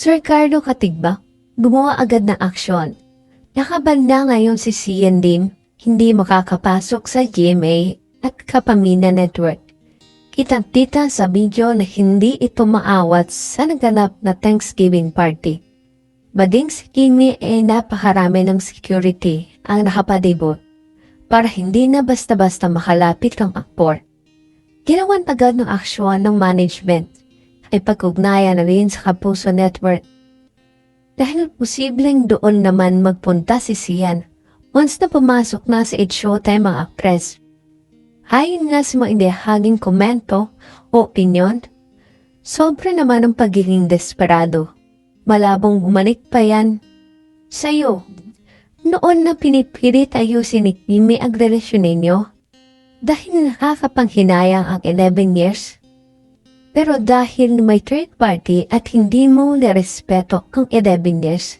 Sir Carlo Katigbak, gumawa agad ng aksyon. Nakabanda ngayon si Lim, hindi makakapasok sa GMA at Kapamilya Network. Kitang-kita sa video na hindi ito maawat sa naganap na Thanksgiving party. Maging si Kimi ay napakarami ng security ang nakapadibot para hindi na basta-basta makalapit ang aktor. Ginawan agad ng aksyon ng management ay pag-ugnayan na rin sa Kapuso Network. Dahil posibleng doon naman magpunta si Sian once na pumasok na sa It Showtime ang actress. Ayon nga sa mga indihaging komento o opinion, sobra naman ang pagiging desperado. Malabong bumalik pa yan sa'yo. Noon na pinipilit ayusin ni Kimi ang relasyon ninyo dahil nakakapanghinayang ang 11 years. Pero dahil may third party at hindi mo nirespeto ang 11 years,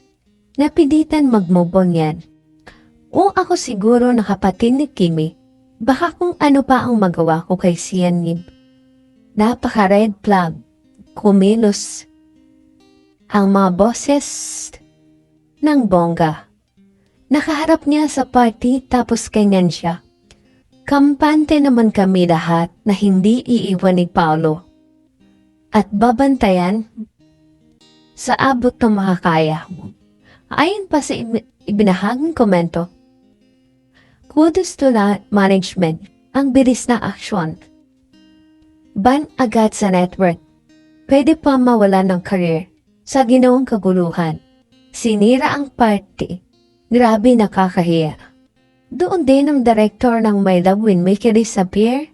napilitan mag-move on yan. O ako siguro na kapatid ni Kimi, baka kung ano pa ang magawa ko kay Sian Yib. Napaka-red flag, kumilos ang mga boses ng bongga. Nakaharap niya sa party tapos ganyan siya. Kampante naman kami lahat na hindi iiwan ni Paolo. At babantayan sa abot ng makakaya. Ayon pa sa ibi- ibinahaging komento, kudos to la management ang bilis na aksyon. Ban agad sa network. Pwede pa mawala ng career sa ginawang kaguluhan. Sinira ang party. Grabe nakakahiya. Doon din ang director ng My Love When Make It Disappear.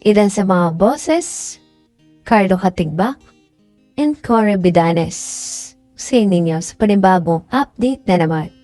Ilan sa mga bosses, Carlo Katigbak, and Corey Bidanes. Sa ninyo sa panibagong update na naman.